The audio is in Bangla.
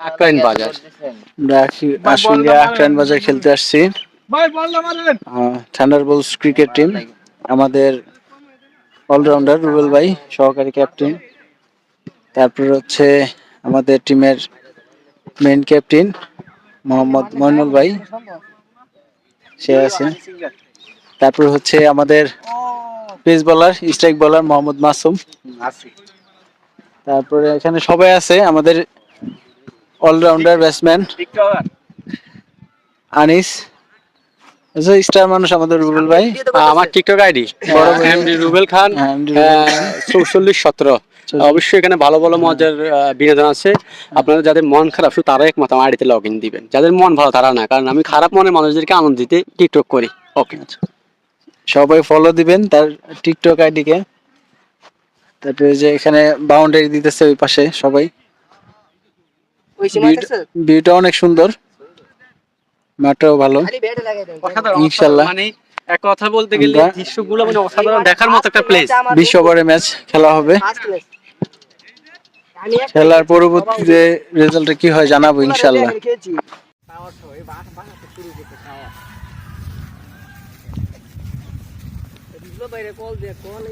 আক্রাইন বাজার। আমরা আশুলিয়া বাজার খেলতে আসছি। থান্ডারবোল্টস ক্রিকেট টিম আমাদের অলরাউন্ডার রুবেল ভাই সহকারী ক্যাপ্টেন তারপর হচ্ছে আমাদের টিমের মেইন ক্যাপ্টেন মোহাম্মদ মইনুল ভাই। সে আছে। তারপর হচ্ছে আমাদের পেস বলার স্ট্রাইক বলার মোহাম্মদ মাসুম। তারপরে এখানে সবাই আছে। আমাদের অলরাউন্ডার ব্যাটসম্যান আনিস স্টার মানুষ আমাদের রুবেল ভাই। আমার TikTok ID MD Rubel Khan. হ্যাঁ, খান। চৌচল্লিশ সতেরো। অবশ্যই এখানে ভালো ভালো মজার বিনোদন আছে। আপনারা যাদের মন খারাপ শুধু তারা একমাত্র আমার আইডিতে লগ ইন দিবেন। যাদের মন ভালো তারা না। কারণ আমি খারাপ মনের মানুষদেরকে আনন্দ দিতে টিকটক করি। ওকে আচ্ছা। সবাই ফলো দিবেন তার টিকটক আইডিকে তারপরে যে এখানে বাউন্ডারি দিতেছে ওই পাশে সবাই। ভিউটা অনেক সুন্দর। মাঠটাও ভালো। ইনশাল্লাহ। মানে এক কথা বলতে গেলে দৃশ্যগুলো মানে অসাধারণ দেখার মতো একটা প্লেস বিশ ওভারে ম্যাচ খেলা হবে। খেলার পরবর্তীতে রেজাল্টটা কি হয় জানাব ইনশাল্লাহ। বাইরে কল দিয়ে কল